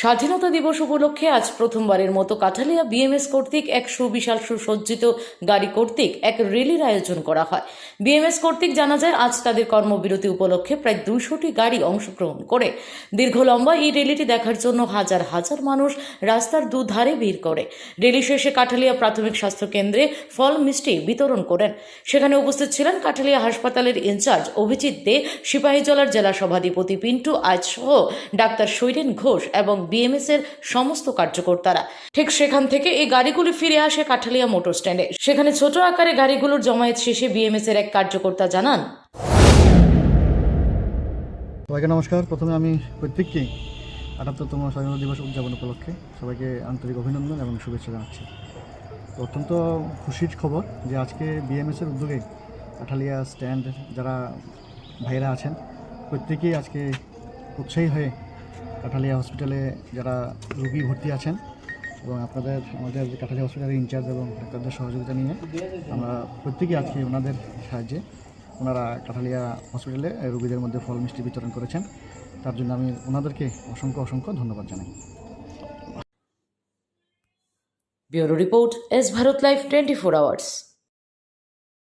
স্বাধীনতা দিবস উপলক্ষে আজ প্রথমবারের মতো কাঠালিয়া বিএমএস কর্তৃক এক সুবিশাল সুসজ্জিত গাড়ি কর্তৃক এক র্যালির আয়োজন করা হয়। বিএমএস কর্তৃক জানা যায়, আজ তাদের কর্মবিরতি উপলক্ষে প্রায় দুশোটি গাড়ি অংশগ্রহণ করে। দীর্ঘ লম্বা এই র্যালিটি দেখার জন্য হাজার হাজার মানুষ রাস্তার দুধারে ভিড় করে। র্যালি শেষে কাঠালিয়া প্রাথমিক স্বাস্থ্য কেন্দ্রে ফল মিষ্টি বিতরণ করেন। সেখানে উপস্থিত ছিলেন কাঠালিয়া হাসপাতালের ইনচার্জ অভিজিৎ দে সিপাহীজলার জেলা সভাধিপতি পিন্টু আজ সহ ডাক্তার সৈরেন ঘোষ এবং বিএমএস এর সমস্ত কার্যকর্তারা। ঠিক সেখান থেকে এই গাড়িগুলি ফিরে আসে কাঠালিয়া মোটর স্ট্যান্ডে। সেখানে ছোট আকারে গাড়িগুলোর জমায়েত শেষে বিএমএস এর এক কার্যকর্তা জানান। সবাইকে নমস্কার। প্রথমে আমি প্রত্যেককেই আটাত্তরতম স্বাধীনতা দিবস উদযাপন উপলক্ষে সবাইকে আন্তরিক অভিনন্দন এবং শুভেচ্ছা জানাচ্ছি। অত্যন্ত খুশির খবর যে আজকে বিএমএসের উদ্যোগে কাঠালিয়া স্ট্যান্ড যারা ভাইরা আছেন, প্রত্যেকেই আজকে উৎসাহী হয়ে কাঠালিয়া হসপিটালে যারা রুগী ভর্তি আছেন এবং আপনাদের, আমাদের কাঠালিয়া হসপিটালের ইনচার্জ এবং ডাক্তারদের সহযোগিতা নিয়ে আমরা প্রত্যেকেই আজকে ওনাদের সাহায্যে ওনারা কাঠালিয়া হসপিটালে রুগীদের মধ্যে ফল মিষ্টি বিতরণ করেছেন। তার জন্য আমি ওনাদেরকে অসংখ্য অসংখ্য ধন্যবাদ জানাই। Bureau report S Bharat life twenty four hours.